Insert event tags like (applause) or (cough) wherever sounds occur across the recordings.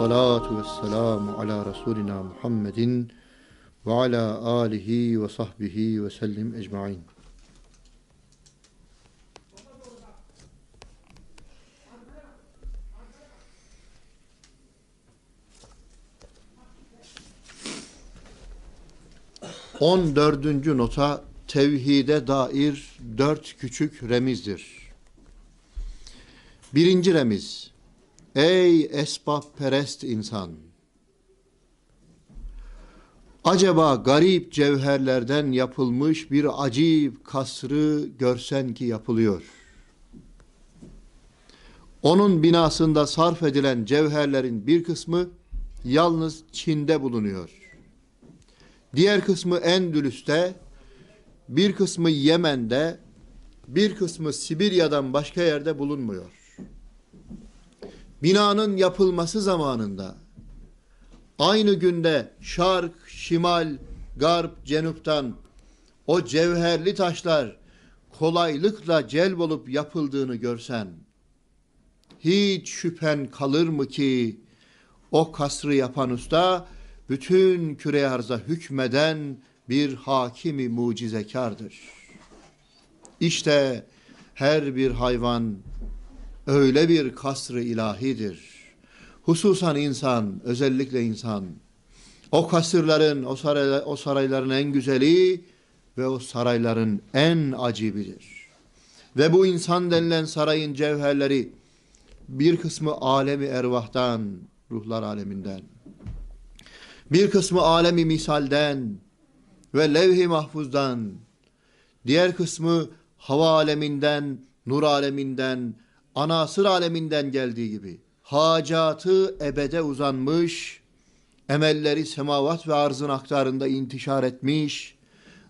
salatu ve selamu ala Resulina Muhammedin ve ala alihi ve sahbihi ve sellim ecmain. On dördüncü nota tevhide dair dört küçük remizdir. Birinci remiz. Ey esbab perest insan! Acaba garip cevherlerden yapılmış bir acip kasrı görsen ki yapılıyor. Onun binasında sarf edilen cevherlerin bir kısmı yalnız Çin'de bulunuyor. Diğer kısmı Endülüs'te, bir kısmı Yemen'de, bir kısmı Sibirya'dan başka yerde bulunmuyor. Binanın yapılması zamanında aynı günde şark, şimal, garp, cenuptan o cevherli taşlar kolaylıkla celbolup yapıldığını görsen hiç şüphen kalır mı ki o kasrı yapan usta bütün küre arza hükmeden bir hakimi mucizekardır. İşte her bir hayvan öyle bir kasrı ilahidir. Hususan insan, özellikle insan. O kasırların, o, saray, o sarayların en güzeli ve o sarayların en acibidir. Ve bu insan denilen sarayın cevherleri bir kısmı alemi ervahtan, ruhlar aleminden. Bir kısmı alemi misalden ve levh-i mahfuzdan. Diğer kısmı hava aleminden, nur aleminden, anasır aleminden geldiği gibi hacatı ebede uzanmış, emelleri semavat ve arzın aktarında intişar etmiş,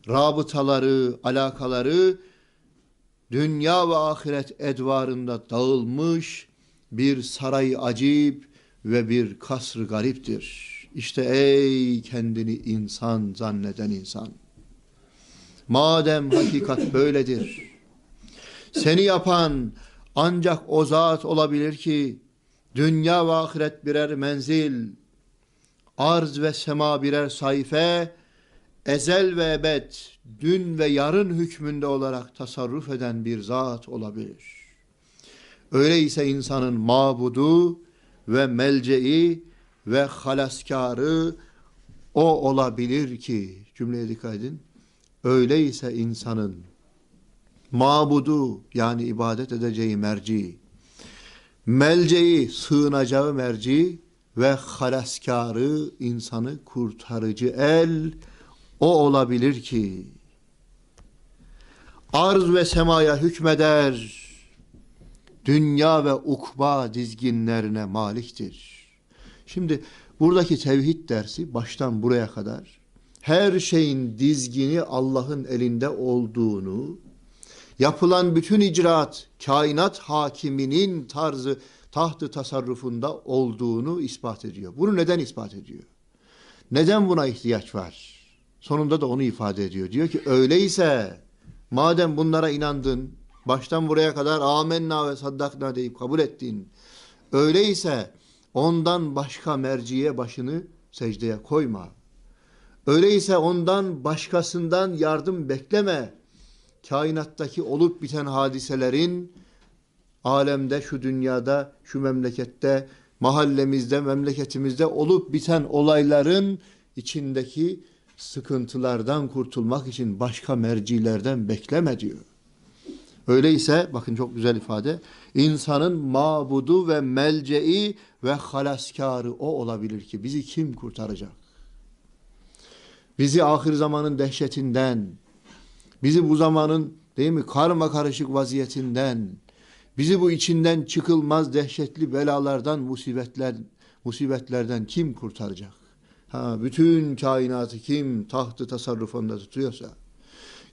rabıtaları, alakaları dünya ve ahiret edvarında dağılmış bir saray acip ve bir kasr gariptir. İşte ey kendini insan zanneden insan. Madem hakikat böyledir, seni yapan ancak o zat olabilir ki dünya ve ahiret birer menzil, arz ve sema birer sayfe, ezel ve ebed, dün ve yarın hükmünde olarak tasarruf eden bir zat olabilir. Öyleyse insanın mabudu ve melceği ve halaskarı o olabilir ki, cümleye dikkat edin, öyleyse insanın mabudu yani ibadet edeceği merci, melceği sığınacağı merci ve halaskarı insanı kurtarıcı el o olabilir ki arz ve semaya hükmeder dünya ve ukba dizginlerine maliktir. Şimdi buradaki tevhid dersi baştan buraya kadar her şeyin dizgini Allah'ın elinde olduğunu yapılan bütün icraat kainat hakiminin tarzı tahtı tasarrufunda olduğunu ispat ediyor. Bunu neden ispat ediyor? Neden buna ihtiyaç var? Sonunda da onu ifade ediyor. Diyor ki öyleyse madem bunlara inandın, baştan buraya kadar amenna ve saddakna deyip kabul ettin. Öyleyse ondan başka merciye başını secdeye koyma. Öyleyse ondan başkasından yardım bekleme kainattaki olup biten hadiselerin alemde, şu dünyada, şu memlekette, mahallemizde, memleketimizde olup biten olayların içindeki sıkıntılardan kurtulmak için başka mercilerden bekleme diyor. Öyleyse bakın çok güzel ifade. insanın mabudu ve melceği ve halaskarı o olabilir ki bizi kim kurtaracak? Bizi ahir zamanın dehşetinden, bizi bu zamanın değil mi karma karışık vaziyetinden, bizi bu içinden çıkılmaz dehşetli belalardan, musibetler, musibetlerden kim kurtaracak? Ha, bütün kainatı kim tahtı tasarrufunda tutuyorsa,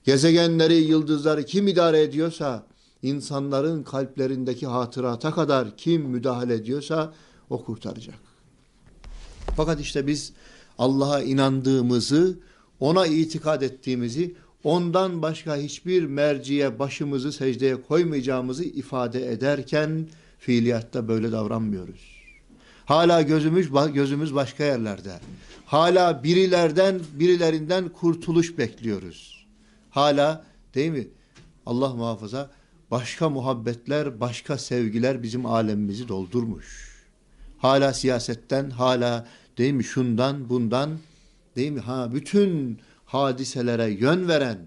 gezegenleri, yıldızları kim idare ediyorsa, insanların kalplerindeki hatırata kadar kim müdahale ediyorsa o kurtaracak. Fakat işte biz Allah'a inandığımızı, ona itikad ettiğimizi, ondan başka hiçbir merciye başımızı secdeye koymayacağımızı ifade ederken fiiliyatta böyle davranmıyoruz. Hala gözümüz gözümüz başka yerlerde. Hala birilerden birilerinden kurtuluş bekliyoruz. Hala değil mi? Allah muhafaza başka muhabbetler, başka sevgiler bizim alemimizi doldurmuş. Hala siyasetten, hala değil mi şundan, bundan değil mi? Ha bütün hadiselere yön veren,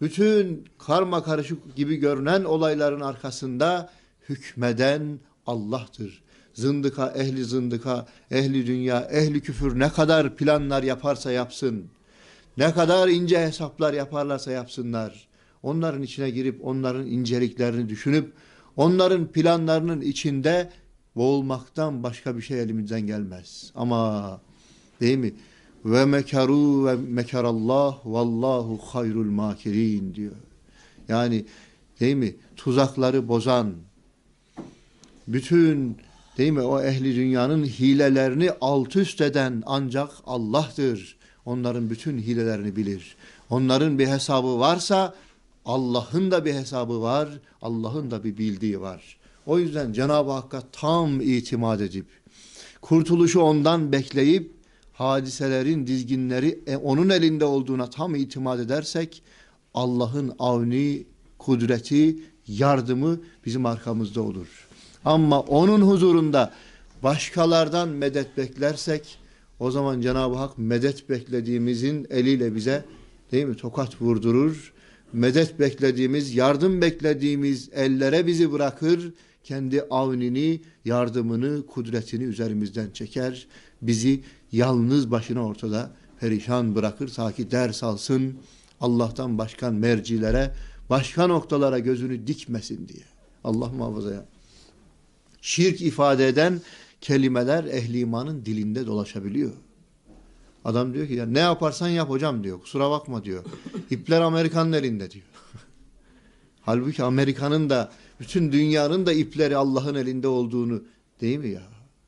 bütün karma karışık gibi görünen olayların arkasında hükmeden Allah'tır. Zındıka, ehli zındıka, ehli dünya, ehli küfür ne kadar planlar yaparsa yapsın, ne kadar ince hesaplar yaparlarsa yapsınlar, onların içine girip onların inceliklerini düşünüp onların planlarının içinde boğulmaktan başka bir şey elimizden gelmez. Ama değil mi? Ve mekaru ve mekarallah vallahu hayrul makirin diyor. Yani değil mi? Tuzakları bozan bütün değil mi? O ehli dünyanın hilelerini alt üst eden ancak Allah'tır. Onların bütün hilelerini bilir. Onların bir hesabı varsa Allah'ın da bir hesabı var. Allah'ın da bir bildiği var. O yüzden Cenab-ı Hakk'a tam itimat edip kurtuluşu ondan bekleyip hadiselerin dizginleri e, onun elinde olduğuna tam itimat edersek Allah'ın avni, kudreti, yardımı bizim arkamızda olur. Ama onun huzurunda başkalardan medet beklersek o zaman Cenab-ı Hak medet beklediğimizin eliyle bize değil mi tokat vurdurur. Medet beklediğimiz, yardım beklediğimiz ellere bizi bırakır. Kendi avnini, yardımını, kudretini üzerimizden çeker. Bizi yalnız başına ortada perişan bırakır. Ta ki ders alsın Allah'tan başkan mercilere, başka noktalara gözünü dikmesin diye. Allah muhafaza ya. Şirk ifade eden kelimeler ehli imanın dilinde dolaşabiliyor. Adam diyor ki ya ne yaparsan yap hocam diyor. Kusura bakma diyor. İpler Amerikan'ın elinde diyor. (laughs) Halbuki Amerika'nın da bütün dünyanın da ipleri Allah'ın elinde olduğunu değil mi ya?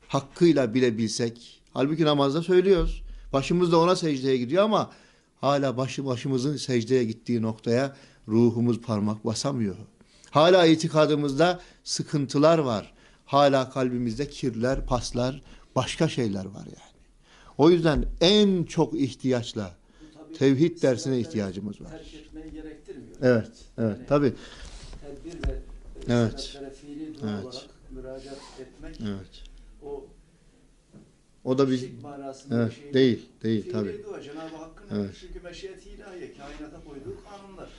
Hakkıyla bilebilsek. Halbuki namazda söylüyoruz. Başımız da ona secdeye gidiyor ama hala başı başımızın secdeye gittiği noktaya ruhumuz parmak basamıyor. Hala itikadımızda sıkıntılar var. Hala kalbimizde kirler, paslar, başka şeyler var yani. O yüzden en çok ihtiyaçla tevhid dersine ihtiyacımız var. Terk etmeyi gerektirmiyor. Evet, evet, Yani tabii. Tedbir ve Evet. fiili dua Evet. olarak müracaat etmek Evet. o O da bir evet bir şey değil, değil tabii. dua Cenab-ı Hakk'ın Evet. çünkü meşiyeti ilahiye kainata koyduğu kanunlar.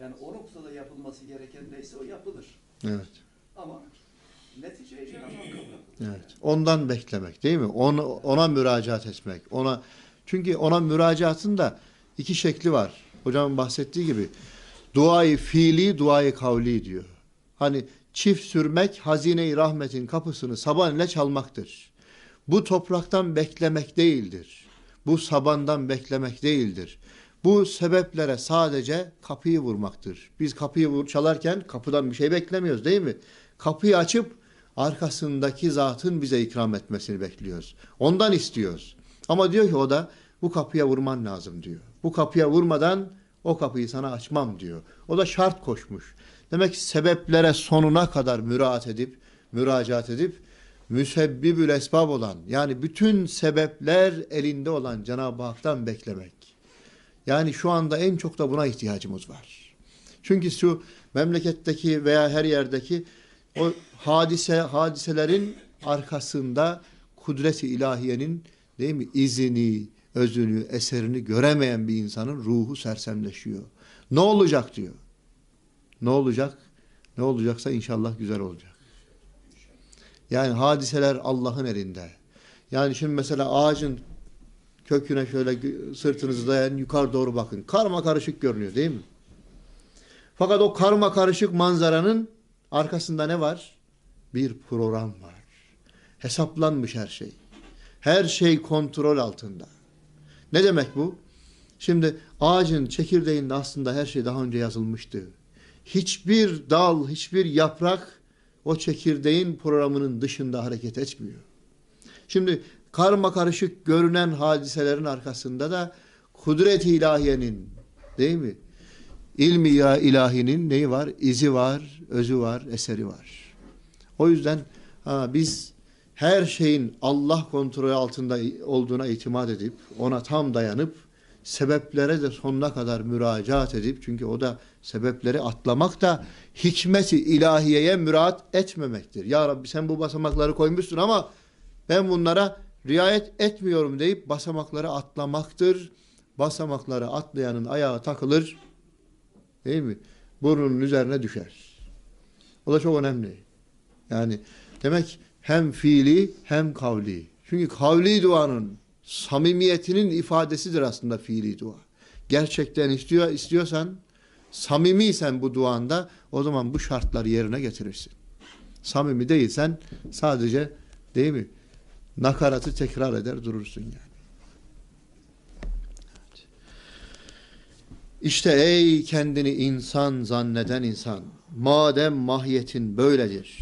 Yani o noktada yapılması gereken neyse o yapılır. Evet. Ama neticeyi Cenab-ı Hakk'a bırakılır. Evet. Ondan beklemek değil mi? Ona, ona müracaat etmek. Ona çünkü ona müracaatın da iki şekli var. Hocamın bahsettiği gibi duayı fiili, duayı kavli diyor. Hani çift sürmek hazine-i rahmetin kapısını saban ile çalmaktır. Bu topraktan beklemek değildir. Bu sabandan beklemek değildir. Bu sebeplere sadece kapıyı vurmaktır. Biz kapıyı vur, çalarken kapıdan bir şey beklemiyoruz değil mi? Kapıyı açıp arkasındaki zatın bize ikram etmesini bekliyoruz. Ondan istiyoruz. Ama diyor ki o da bu kapıya vurman lazım diyor. Bu kapıya vurmadan o kapıyı sana açmam diyor. O da şart koşmuş. Demek ki sebeplere sonuna kadar müraat edip, müracaat edip müsebbibül esbab olan yani bütün sebepler elinde olan Cenab-ı Hak'tan beklemek. Yani şu anda en çok da buna ihtiyacımız var. Çünkü şu memleketteki veya her yerdeki o hadise hadiselerin arkasında kudret-i ilahiyenin değil mi izini, özünü, eserini göremeyen bir insanın ruhu sersemleşiyor. Ne olacak diyor. Ne olacak? Ne olacaksa inşallah güzel olacak. Yani hadiseler Allah'ın elinde. Yani şimdi mesela ağacın köküne şöyle sırtınızı dayan yukarı doğru bakın. Karma karışık görünüyor değil mi? Fakat o karma karışık manzaranın arkasında ne var? Bir program var. Hesaplanmış her şey. Her şey kontrol altında. Ne demek bu? Şimdi ağacın çekirdeğinde aslında her şey daha önce yazılmıştı. Hiçbir dal, hiçbir yaprak o çekirdeğin programının dışında hareket etmiyor. Şimdi karma karışık görünen hadiselerin arkasında da kudret-i ilahiyenin değil mi? İlmi ya ilahinin neyi var? İzi var, özü var, eseri var. O yüzden ha, biz her şeyin Allah kontrolü altında olduğuna itimat edip ona tam dayanıp sebeplere de sonuna kadar müracaat edip çünkü o da sebepleri atlamak da hikmeti ilahiyeye müraat etmemektir. Ya Rabbi sen bu basamakları koymuşsun ama ben bunlara riayet etmiyorum deyip basamakları atlamaktır. Basamakları atlayanın ayağı takılır. Değil mi? Burnunun üzerine düşer. O da çok önemli. Yani demek hem fiili hem kavli. Çünkü kavli duanın samimiyetinin ifadesidir aslında fiili dua. Gerçekten istiyor istiyorsan, samimiysen bu duanda o zaman bu şartları yerine getirirsin. Samimi değilsen sadece değil mi? Nakaratı tekrar eder durursun yani. İşte ey kendini insan zanneden insan, madem mahiyetin böyledir,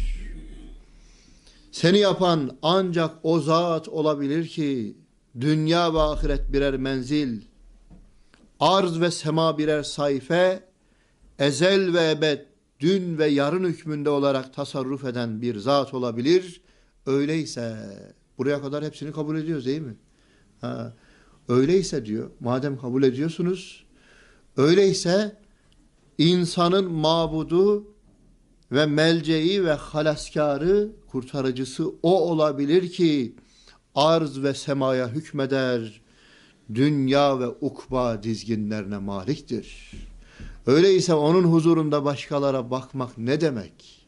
seni yapan ancak o zat olabilir ki dünya ve ahiret birer menzil, arz ve sema birer sayfe, ezel ve ebed, dün ve yarın hükmünde olarak tasarruf eden bir zat olabilir. Öyleyse, buraya kadar hepsini kabul ediyoruz değil mi? Ha, öyleyse diyor, madem kabul ediyorsunuz, öyleyse insanın mabudu ve melceği ve halaskarı, kurtarıcısı o olabilir ki arz ve semaya hükmeder, dünya ve ukba dizginlerine maliktir. Öyleyse onun huzurunda başkalara bakmak ne demek?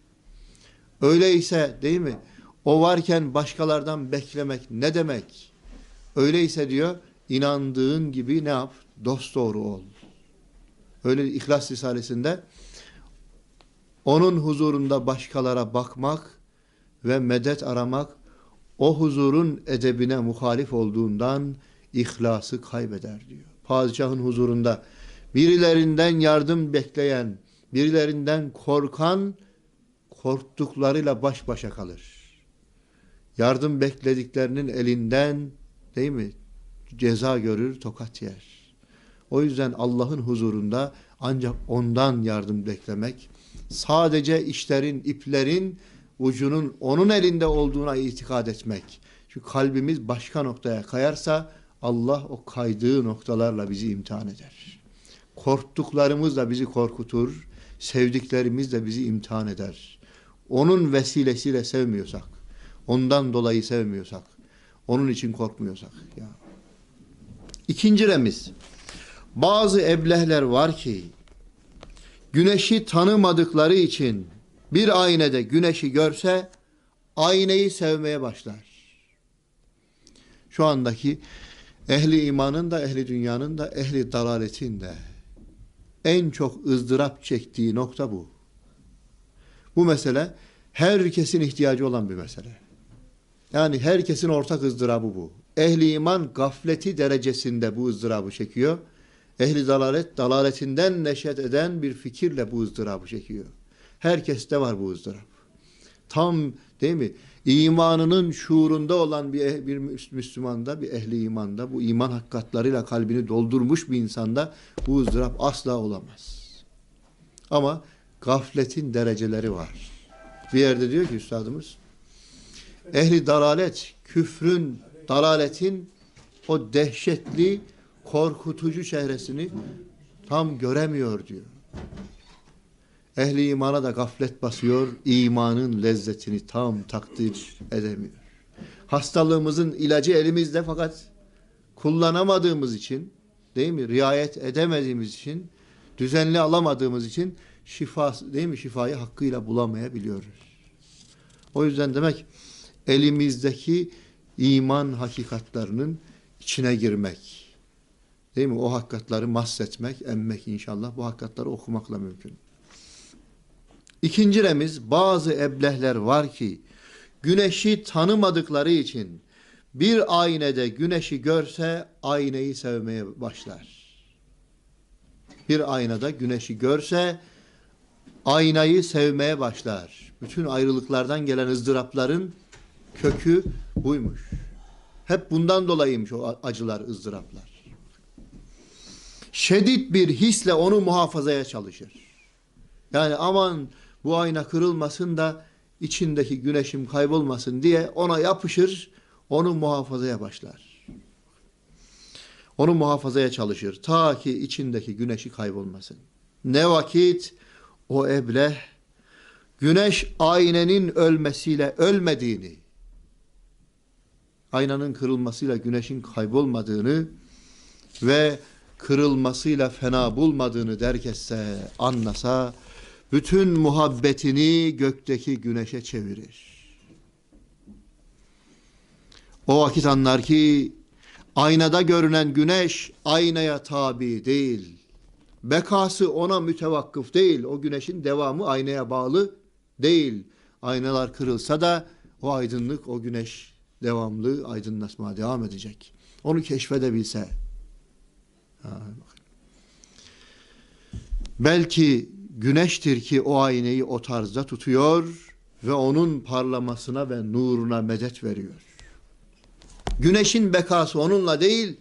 Öyleyse değil mi? O varken başkalardan beklemek ne demek? Öyleyse diyor, inandığın gibi ne yap? Dost doğru ol. Öyle İhlas Risalesi'nde onun huzurunda başkalara bakmak ve medet aramak o huzurun edebine muhalif olduğundan ihlası kaybeder diyor. Padişahın huzurunda birilerinden yardım bekleyen, birilerinden korkan korktuklarıyla baş başa kalır. Yardım beklediklerinin elinden değil mi? Ceza görür, tokat yer. O yüzden Allah'ın huzurunda ancak ondan yardım beklemek, sadece işlerin, iplerin ucunun onun elinde olduğuna itikad etmek. Çünkü kalbimiz başka noktaya kayarsa Allah o kaydığı noktalarla bizi imtihan eder. Korktuklarımız da bizi korkutur, sevdiklerimiz de bizi imtihan eder. Onun vesilesiyle sevmiyorsak, ondan dolayı sevmiyorsak, onun için korkmuyorsak. Ya. İkinci remiz, bazı eblehler var ki, güneşi tanımadıkları için bir aynede güneşi görse aynayı sevmeye başlar. Şu andaki ehli imanın da ehli dünyanın da ehli dalaletin de en çok ızdırap çektiği nokta bu. Bu mesele herkesin ihtiyacı olan bir mesele. Yani herkesin ortak ızdırabı bu. Ehli iman gafleti derecesinde bu ızdırabı çekiyor. Ehli dalalet dalaletinden neşet eden bir fikirle bu ızdırabı çekiyor. Herkeste var bu ızdırap. Tam değil mi? İmanının şuurunda olan bir, eh, bir Müslümanda, bir ehli imanda, bu iman hakikatlarıyla kalbini doldurmuş bir insanda bu ızdırap asla olamaz. Ama gafletin dereceleri var. Bir yerde diyor ki üstadımız, ehli dalalet, küfrün, dalaletin o dehşetli, korkutucu çehresini tam göremiyor diyor. Ehli imana da gaflet basıyor, imanın lezzetini tam takdir edemiyor. Hastalığımızın ilacı elimizde fakat kullanamadığımız için, değil mi? Riayet edemediğimiz için, düzenli alamadığımız için şifa, değil mi? Şifayı hakkıyla bulamayabiliyoruz. O yüzden demek elimizdeki iman hakikatlarının içine girmek. Değil mi? O hakikatları mahsetmek, emmek inşallah bu hakikatları okumakla mümkün. İkinci remiz bazı eblehler var ki güneşi tanımadıkları için bir aynede güneşi görse aynayı sevmeye başlar. Bir aynada güneşi görse aynayı sevmeye başlar. Bütün ayrılıklardan gelen ızdırapların kökü buymuş. Hep bundan dolayıymış o acılar, ızdıraplar. Şedid bir hisle onu muhafazaya çalışır. Yani aman bu ayna kırılmasın da içindeki güneşim kaybolmasın diye ona yapışır, onu muhafazaya başlar. Onu muhafazaya çalışır. Ta ki içindeki güneşi kaybolmasın. Ne vakit o ebleh güneş aynenin ölmesiyle ölmediğini, aynanın kırılmasıyla güneşin kaybolmadığını ve kırılmasıyla fena bulmadığını derkesse, anlasa, bütün muhabbetini gökteki güneşe çevirir. O vakit anlar ki aynada görünen güneş aynaya tabi değil. Bekası ona mütevakkıf değil. O güneşin devamı aynaya bağlı değil. Aynalar kırılsa da o aydınlık, o güneş devamlı aydınlatmaya devam edecek. Onu keşfedebilse. Belki güneştir ki o aynayı o tarzda tutuyor ve onun parlamasına ve nuruna medet veriyor. Güneşin bekası onunla değil,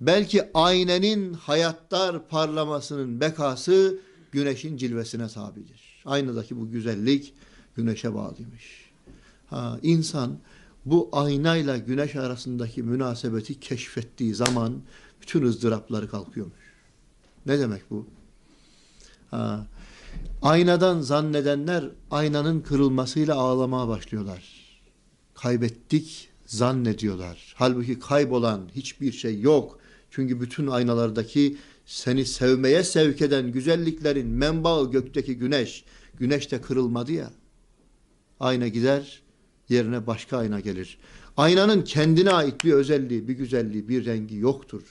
belki aynenin hayattar parlamasının bekası güneşin cilvesine tabidir. Aynadaki bu güzellik güneşe bağlıymış. Ha, insan bu aynayla güneş arasındaki münasebeti keşfettiği zaman bütün ızdırapları kalkıyormuş. Ne demek bu? Ha, aynadan zannedenler aynanın kırılmasıyla ağlamaya başlıyorlar. Kaybettik zannediyorlar. Halbuki kaybolan hiçbir şey yok. Çünkü bütün aynalardaki seni sevmeye sevk eden güzelliklerin menbaı gökteki güneş. Güneş de kırılmadı ya. Ayna gider, yerine başka ayna gelir. Aynanın kendine ait bir özelliği, bir güzelliği, bir rengi yoktur.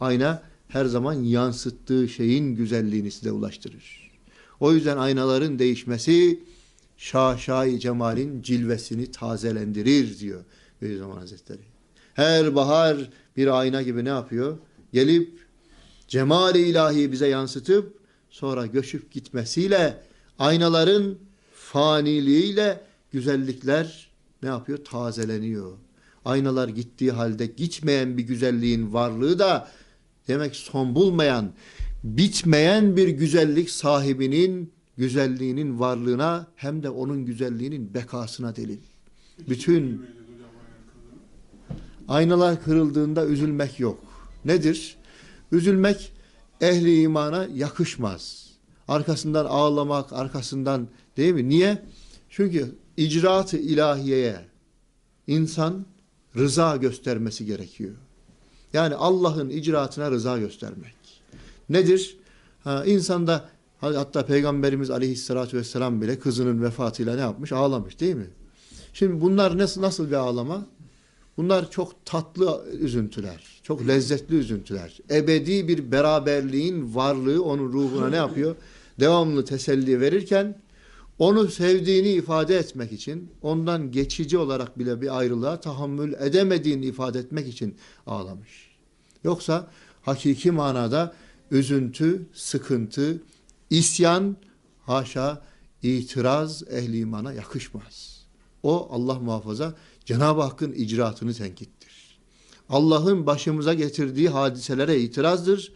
Ayna her zaman yansıttığı şeyin güzelliğini size ulaştırır. O yüzden aynaların değişmesi şaşay cemalin cilvesini tazelendirir diyor Beyüzzaman Hazretleri. Her bahar bir ayna gibi ne yapıyor? Gelip cemal-i ilahi bize yansıtıp sonra göçüp gitmesiyle aynaların faniliğiyle güzellikler ne yapıyor? Tazeleniyor. Aynalar gittiği halde gitmeyen bir güzelliğin varlığı da demek son bulmayan, bitmeyen bir güzellik sahibinin güzelliğinin varlığına hem de onun güzelliğinin bekasına delil. Bütün aynalar kırıldığında üzülmek yok. Nedir? Üzülmek ehli imana yakışmaz. Arkasından ağlamak, arkasından değil mi? Niye? Çünkü icraat-ı ilahiyeye insan rıza göstermesi gerekiyor. Yani Allah'ın icraatına rıza göstermek. Nedir? Ha, insanda hatta Peygamberimiz aleyhissalatü vesselam bile kızının vefatıyla ne yapmış? Ağlamış değil mi? Şimdi bunlar nasıl, nasıl bir ağlama? Bunlar çok tatlı üzüntüler. Çok lezzetli üzüntüler. Ebedi bir beraberliğin varlığı onun ruhuna ne yapıyor? Devamlı teselli verirken onu sevdiğini ifade etmek için, ondan geçici olarak bile bir ayrılığa tahammül edemediğini ifade etmek için ağlamış. Yoksa hakiki manada üzüntü, sıkıntı, isyan, haşa, itiraz ehli imana yakışmaz. O Allah muhafaza Cenab-ı Hakk'ın icraatını tenkittir. Allah'ın başımıza getirdiği hadiselere itirazdır,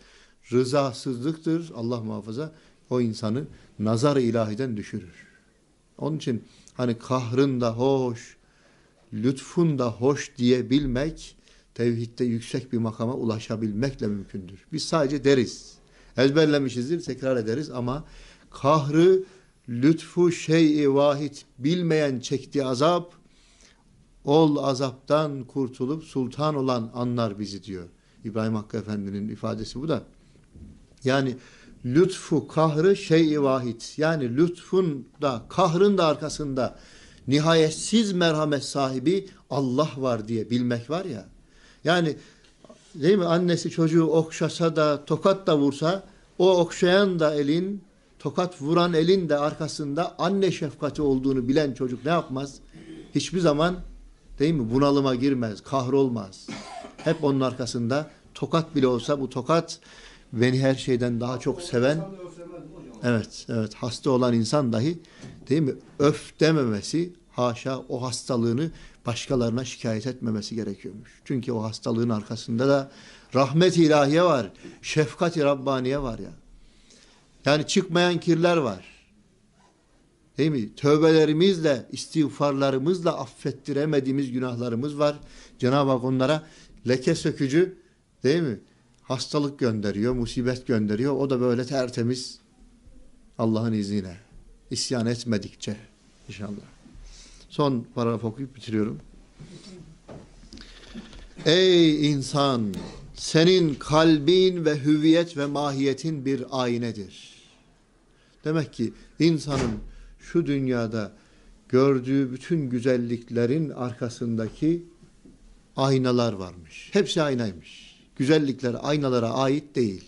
rızasızlıktır. Allah muhafaza o insanı nazar ilahiden düşürür. Onun için hani kahrın da hoş, lütfun da hoş diyebilmek, tevhidde yüksek bir makama ulaşabilmekle mümkündür. Biz sadece deriz. Ezberlemişizdir, tekrar ederiz ama kahrı, lütfu şey-i vahid bilmeyen çektiği azap, ol azaptan kurtulup sultan olan anlar bizi diyor. İbrahim Hakkı Efendi'nin ifadesi bu da. Yani lütfu kahrı şey-i vahid. Yani lütfun da kahrın da arkasında nihayetsiz merhamet sahibi Allah var diye bilmek var ya. Yani değil mi annesi çocuğu okşasa da tokat da vursa o okşayan da elin tokat vuran elin de arkasında anne şefkati olduğunu bilen çocuk ne yapmaz? Hiçbir zaman değil mi bunalıma girmez, kahrolmaz. Hep onun arkasında tokat bile olsa bu tokat beni her şeyden daha çok seven evet evet hasta olan insan dahi değil mi öf dememesi haşa o hastalığını başkalarına şikayet etmemesi gerekiyormuş. Çünkü o hastalığın arkasında da rahmet ilahiye var. Şefkat-i Rabbaniye var ya. Yani çıkmayan kirler var. Değil mi? Tövbelerimizle, istiğfarlarımızla affettiremediğimiz günahlarımız var. Cenab-ı Hak onlara leke sökücü değil mi? Hastalık gönderiyor, musibet gönderiyor. O da böyle tertemiz Allah'ın izniyle. İsyan etmedikçe inşallah. Son paragraf okuyup bitiriyorum. Ey insan! Senin kalbin ve hüviyet ve mahiyetin bir aynedir. Demek ki insanın şu dünyada gördüğü bütün güzelliklerin arkasındaki aynalar varmış. Hepsi aynaymış. Güzellikler aynalara ait değil.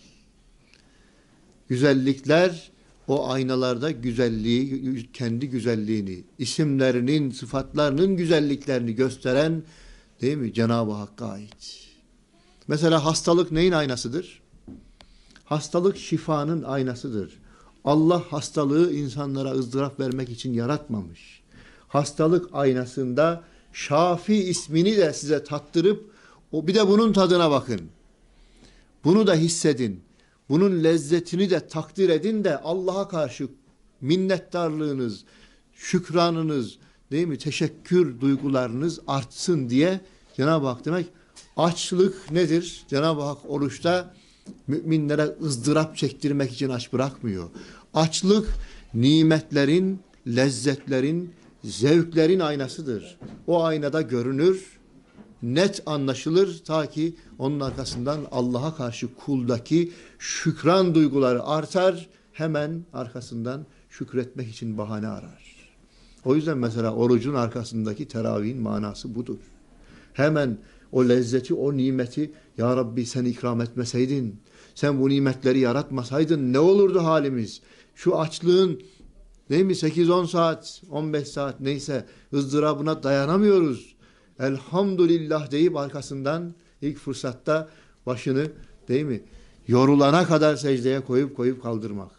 Güzellikler o aynalarda güzelliği, kendi güzelliğini, isimlerinin, sıfatlarının güzelliklerini gösteren değil mi? Cenab-ı Hakk'a ait. Mesela hastalık neyin aynasıdır? Hastalık şifanın aynasıdır. Allah hastalığı insanlara ızdırap vermek için yaratmamış. Hastalık aynasında Şafi ismini de size tattırıp o bir de bunun tadına bakın. Bunu da hissedin. Bunun lezzetini de takdir edin de Allah'a karşı minnettarlığınız, şükranınız, değil mi? Teşekkür duygularınız artsın diye Cenab-ı Hak demek açlık nedir? Cenab-ı Hak oruçta müminlere ızdırap çektirmek için aç bırakmıyor. Açlık nimetlerin, lezzetlerin, zevklerin aynasıdır. O aynada görünür, net anlaşılır ta ki onun arkasından Allah'a karşı kuldaki şükran duyguları artar. Hemen arkasından şükretmek için bahane arar. O yüzden mesela orucun arkasındaki teravihin manası budur. Hemen o lezzeti, o nimeti Ya Rabbi sen ikram etmeseydin, sen bu nimetleri yaratmasaydın ne olurdu halimiz? Şu açlığın değil mi 8-10 saat, 15 saat neyse ızdırabına dayanamıyoruz. Elhamdülillah deyip arkasından ilk fırsatta başını değil mi yorulana kadar secdeye koyup koyup kaldırmak.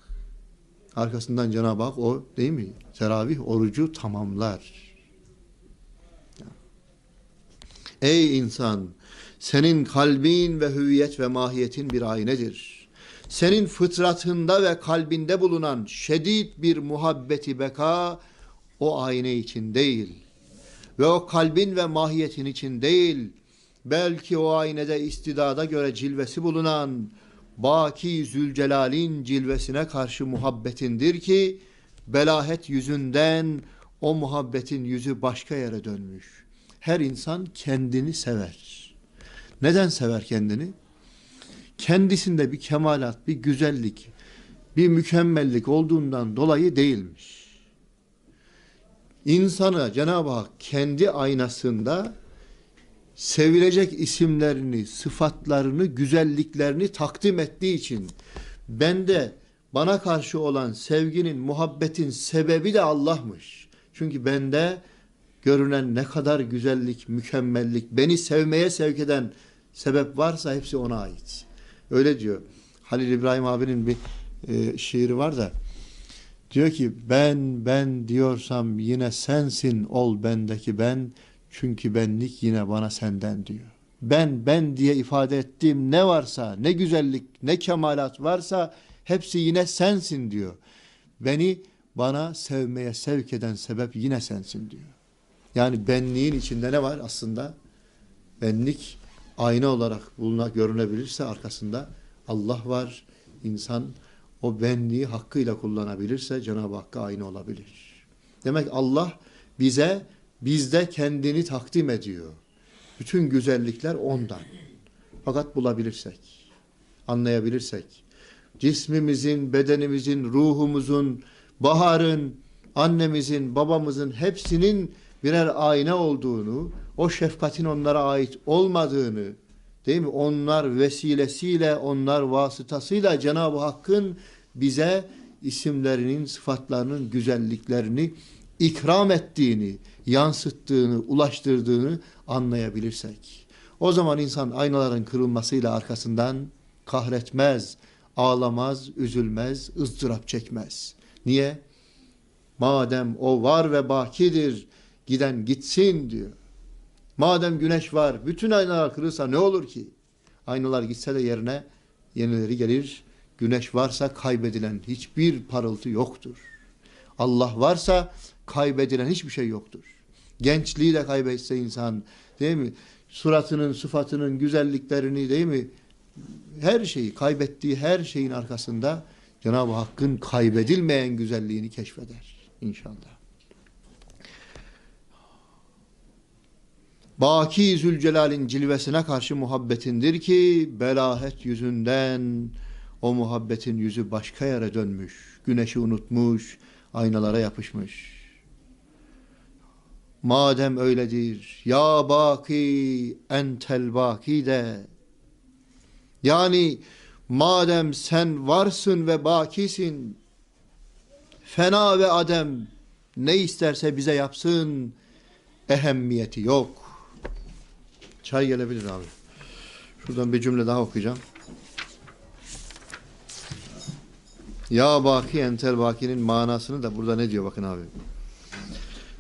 Arkasından Cenab-ı Hak o değil mi teravih orucu tamamlar. Ey insan! Senin kalbin ve hüviyet ve mahiyetin bir aynedir. Senin fıtratında ve kalbinde bulunan şedid bir muhabbeti beka o ayna için değil ve o kalbin ve mahiyetin için değil belki o aynede istidada göre cilvesi bulunan Baki Zülcelal'in cilvesine karşı muhabbetindir ki belahet yüzünden o muhabbetin yüzü başka yere dönmüş. Her insan kendini sever. Neden sever kendini? Kendisinde bir kemalat, bir güzellik, bir mükemmellik olduğundan dolayı değilmiş. İnsana Cenab-ı Hak kendi aynasında sevilecek isimlerini, sıfatlarını, güzelliklerini takdim ettiği için bende bana karşı olan sevginin, muhabbetin sebebi de Allah'mış. Çünkü bende görünen ne kadar güzellik, mükemmellik, beni sevmeye sevk eden sebep varsa hepsi ona ait. Öyle diyor. Halil İbrahim abinin bir e, şiiri var da diyor ki ben ben diyorsam yine sensin ol bendeki ben çünkü benlik yine bana senden diyor. Ben ben diye ifade ettiğim ne varsa ne güzellik ne kemalat varsa hepsi yine sensin diyor. Beni bana sevmeye sevk eden sebep yine sensin diyor. Yani benliğin içinde ne var aslında? Benlik ayna olarak buluna görünebilirse arkasında Allah var. İnsan o benliği hakkıyla kullanabilirse Cenab-ı Hakk'a ayna olabilir. Demek Allah bize bizde kendini takdim ediyor. Bütün güzellikler ondan. Fakat bulabilirsek, anlayabilirsek, cismimizin, bedenimizin, ruhumuzun, baharın, annemizin, babamızın hepsinin birer ayna olduğunu, o şefkatin onlara ait olmadığını, değil mi? Onlar vesilesiyle, onlar vasıtasıyla Cenab-ı Hakk'ın bize isimlerinin, sıfatlarının güzelliklerini ikram ettiğini, yansıttığını, ulaştırdığını anlayabilirsek. O zaman insan aynaların kırılmasıyla arkasından kahretmez, ağlamaz, üzülmez, ızdırap çekmez. Niye? Madem o var ve bakidir, giden gitsin diyor. Madem güneş var, bütün aynalar kırılsa ne olur ki? Aynalar gitse de yerine yenileri gelir. Güneş varsa kaybedilen hiçbir parıltı yoktur. Allah varsa kaybedilen hiçbir şey yoktur. Gençliği de kaybetse insan değil mi? Suratının, sıfatının güzelliklerini değil mi? Her şeyi, kaybettiği her şeyin arkasında Cenab-ı Hakk'ın kaybedilmeyen güzelliğini keşfeder inşallah. Baki Zülcelal'in cilvesine karşı muhabbetindir ki belahet yüzünden o muhabbetin yüzü başka yere dönmüş. Güneşi unutmuş, aynalara yapışmış. Madem öyledir, ya baki entel baki de. Yani madem sen varsın ve bakisin, fena ve adem ne isterse bize yapsın, ehemmiyeti yok. Çay gelebilir abi. Şuradan bir cümle daha okuyacağım. Ya baki entel bakinin manasını da burada ne diyor bakın abi.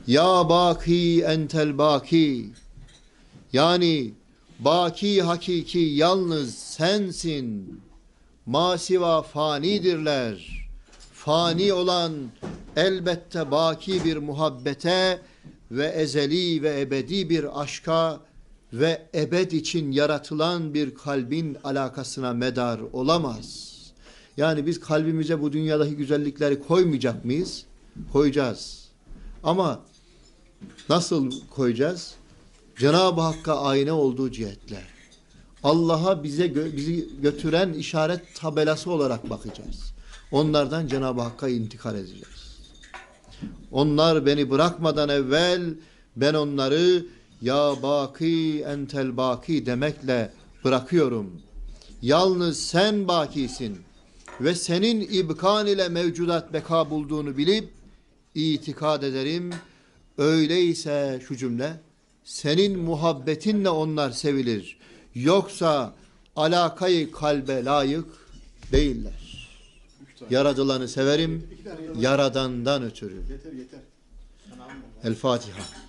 Ya baki entel baki. Yani baki hakiki yalnız sensin. Masiva fanidirler. Fani olan elbette baki bir muhabbete ve ezeli ve ebedi bir aşka ve ebed için yaratılan bir kalbin alakasına medar olamaz. Yani biz kalbimize bu dünyadaki güzellikleri koymayacak mıyız? Koyacağız. Ama nasıl koyacağız? Cenab-ı Hakk'a ayna olduğu cihetle. Allah'a bize gö- bizi götüren işaret tabelası olarak bakacağız. Onlardan Cenab-ı Hakk'a intikal edeceğiz. Onlar beni bırakmadan evvel ben onları ya baki entel baki demekle bırakıyorum. Yalnız sen bakisin ve senin ibkan ile mevcudat beka bulduğunu bilip itikad ederim. Öyleyse şu cümle senin muhabbetinle onlar sevilir. Yoksa alakayı kalbe layık değiller. Yaradılanı severim, yaradandan ötürü. Yeter yeter. El Fatiha.